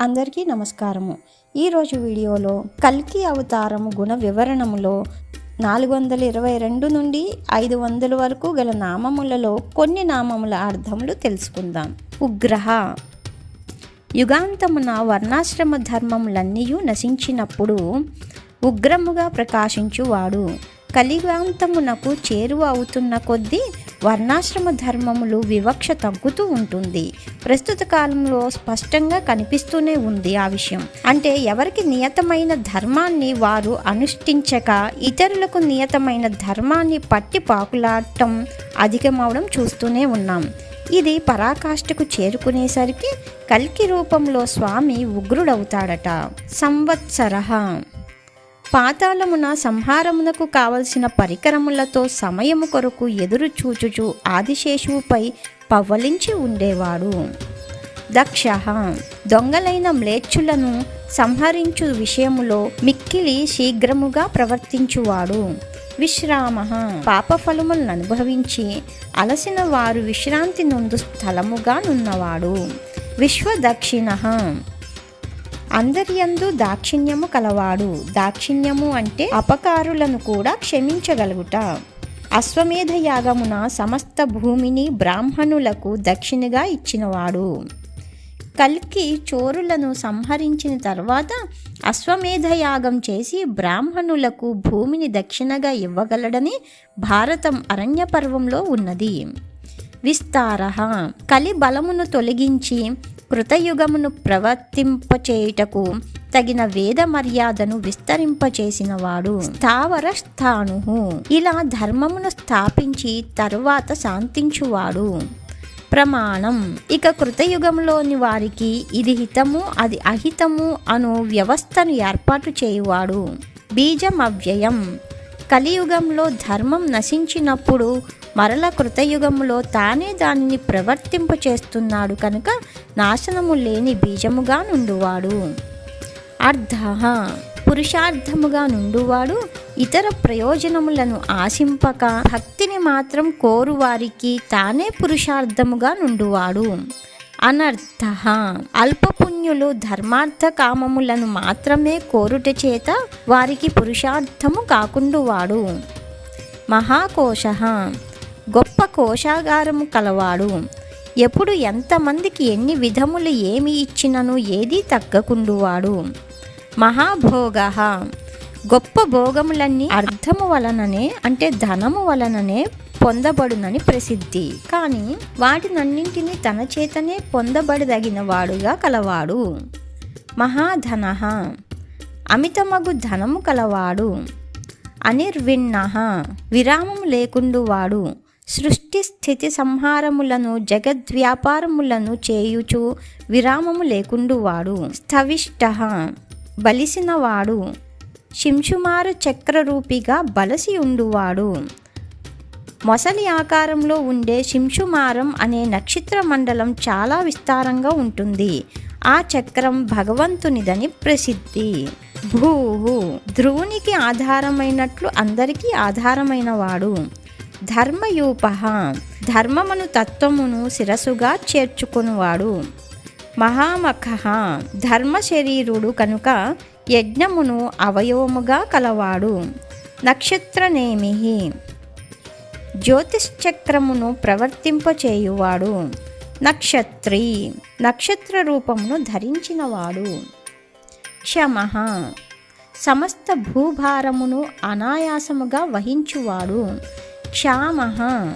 అందరికీ నమస్కారము. ఈరోజు వీడియోలో కల్కి అవతారము గుణ వివరణములో నాలుగు వందల ఇరవై రెండు నుండి ఐదు వందల వరకు గల నామములలో కొన్ని నామముల అర్థములు తెలుసుకుందాం. ఉగ్రహ. యుగాంతమున వర్ణాశ్రమ ధర్మములన్నీ నశించినప్పుడు ఉగ్రముగా ప్రకాశించువాడు. కలిగాంతమునకు చేరువ అవుతున్న కొద్దీ వర్ణాశ్రమ ధర్మములు వివక్ష తగ్గుతూ ఉంటుంది. ప్రస్తుత కాలంలో స్పష్టంగా కనిపిస్తూనే ఉంది ఆ విషయం. అంటే ఎవరికి నియతమైన ధర్మాన్ని వారు అనుష్ఠించక ఇతరులకు నియతమైన ధర్మాన్ని పట్టి పాకులాడటం అధికమవడం చూస్తూనే ఉన్నాం. ఇది పరాకాష్ఠకు చేరుకునేసరికి కల్కి రూపంలో స్వామి ఉగ్రుడవుతాడట. సంవత్సర పాతాళమున సంహారమునకు కావలసిన పరికరములతో సమయము కొరకు ఎదురు చూచుచు ఆదిశేషువుపై పవ్వలించి ఉండేవాడు. దక్ష దొంగలైన మ్లేచ్చులను సంహరించు విషయములో మిక్కిలి శీఘ్రముగా ప్రవర్తించువాడు. విశ్రామ పాపఫలములను అనుభవించి అలసిన వారు విశ్రాంతి నుండు స్థలముగా నున్నవాడు. విశ్వదక్షిణ అందరియందు దాక్షిణ్యము కలవాడు. దాక్షిణ్యము అంటే అపకారులను కూడా క్షమించగలుగుట. అశ్వమేధ యాగమున సమస్త భూమిని బ్రాహ్మణులకు దక్షిణగా ఇచ్చినవాడు. కల్కి చోరులను సంహరించిన తర్వాత అశ్వమేధ యాగం చేసి బ్రాహ్మణులకు భూమిని దక్షిణగా ఇవ్వగలడని భారతం అరణ్య పర్వంలో ఉన్నది. విస్తార. కలి బలమును తొలగించి కృతయుగమును ప్రవర్తింపచేయుటకు తగిన వేద మర్యాదను విస్తరింపచేసినవాడు. స్థావర స్థాను ఇలా ధర్మమును స్థాపించి తరువాత శాంతించువాడు. ప్రమాణం. ఇక కృతయుగంలోని వారికి ఇది హితము అది అహితము అను వ్యవస్థను ఏర్పాటు చేయువాడు. బీజం అవ్యయం కలియుగంలో ధర్మం నశించినప్పుడు మరల కృతయుగములో తానే దానిని ప్రవర్తింప చేస్తున్నాడు కనుక నాశనము లేని బీజముగా నుండువాడు. అర్ధ పురుషార్థముగా నుండువాడు. ఇతర ప్రయోజనములను ఆశింపక భక్తిని మాత్రం కోరువారికి తానే పురుషార్థముగా నుండువాడు. అనర్థ. అల్పపుణ్యులు ధర్మార్థ కామములను మాత్రమే కోరుట చేత వారికి పురుషార్థము కాకుండువాడు. మహాకోశ. గొప్ప కోశాగారము కలవాడు. ఎప్పుడు ఎంతమందికి ఎన్ని విధములు ఏమి ఇచ్చినను ఏదీ తగ్గకుండువాడు. మహాభోగ. గొప్ప భోగములన్నీ అర్థము వలననే అంటే ధనము వలననే పొందబడునని ప్రసిద్ధి. కానీ వాటినన్నింటినీ తన చేతనే పొందబడదగిన వాడుగా కలవాడు. మహాధన అమితమగు ధనము కలవాడు. అనిర్విన్న విరామం లేకుండువాడు. సృష్టి స్థితి సంహారములను జగద్వ్యాపారములను చేయుచు విరామము లేకుండువాడు. స్థవిష్ట బలిసినవాడు. శింషుమార చక్రరూపిగా బలసి ఉండువాడు మొసలి ఆకారంలో ఉండే శింషుమారం అనే నక్షత్ర మండలం చాలా విస్తారంగా ఉంటుంది. ఆ చక్రం భగవంతునిదని ప్రసిద్ధి. భూ ధ్రువునికి ఆధారమైనట్లు అందరికీ ఆధారమైన వాడు ధర్మయూప ధర్మమును తత్వమును శిరసుగా చేర్చుకునివాడు. మహామఖ ధర్మ శరీరుడు కనుక యజ్ఞమును అవయవముగా కలవాడు. నక్షత్రనేమి జ్యోతిశ్చక్రమును ప్రవర్తింపచేయువాడు. నక్షత్రి నక్షత్ర రూపమును ధరించినవాడు. క్షమ. సమస్త భూభారమును అనాయాసముగా వహించువాడు. క్షామ.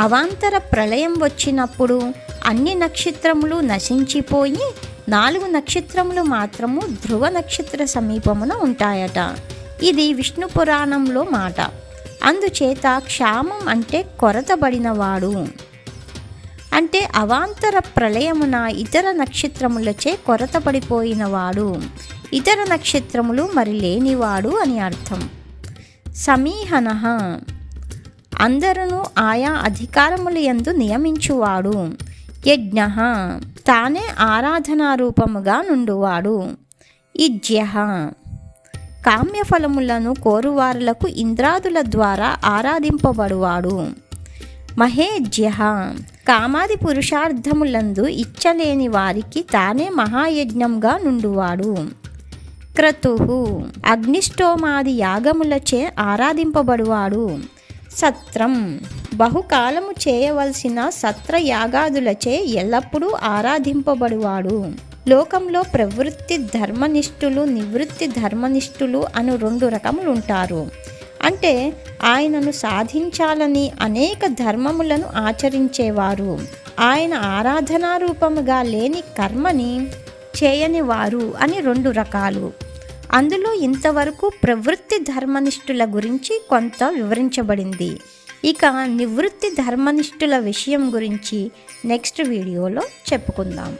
అవాంతర ప్రళయం వచ్చినప్పుడు అన్ని నక్షత్రములు నశించిపోయి నాలుగు నక్షత్రములు మాత్రము ధ్రువ నక్షత్ర సమీపమున ఉంటాయట. ఇది విష్ణు పురాణంలో మాట. అందుచేత క్షామం అంటే కొరతబడినవాడు. అంటే అవాంతర ప్రళయమున ఇతర నక్షత్రములచే కొరతపడిపోయినవాడు ఇతర నక్షత్రములు మరి లేనివాడు అని అర్థం. సమీహన. అందరూ ఆయా అధికారముల యందు నియమించువాడు. యజ్ఞ. తానే ఆరాధనా రూపముగా నుండువాడు. ఇజ్య కామ్యఫలములను కోరువారులకు ఇంద్రాదుల ద్వారా ఆరాధింపబడువాడు. మహేజ్య కామాది పురుషార్థములందు ఇచ్చలేని వారికి తానే మహాయజ్ఞంగా నుండువాడు. క్రతు అగ్నిష్టోమాది యాగములచే ఆరాధింపబడువాడు. సత్రం బహుకాలము చేయవలసిన సత్ర యాగాదులచే ఎల్లప్పుడూ ఆరాధింపబడువాడు. లోకంలో ప్రవృత్తి ధర్మనిష్ఠులు నివృత్తి ధర్మనిష్ఠులు అను రెండు రకములు ఉంటారు అంటే ఆయనను సాధించాలని అనేక ధర్మములను ఆచరించేవారు. ఆయన ఆరాధనా రూపముగా లేని కర్మని చేయని వారు అని రెండు రకాలు. అందులో ఇంతవరకు ప్రవృత్తి ధర్మనిష్ఠుల గురించి కొంత వివరించబడింది. ఇక నివృత్తి ధర్మనిష్ఠుల విషయం గురించి నెక్స్ట్ వీడియోలో చెప్పుకుందాం.